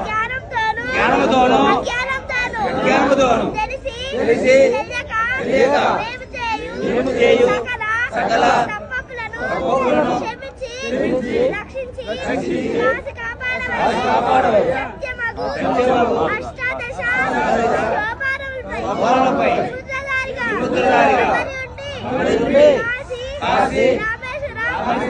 జ్ఞానముతోను. జ్ఞానముతోను. తెలిసి తెలియక మేము చేయు సకల తప్పులను క్షమించి రక్షించి కాపాడవు సత్యమగు అష్టాదశ లోపాలపై ముద్రదారిగా కాశీ రామేశ్వరం.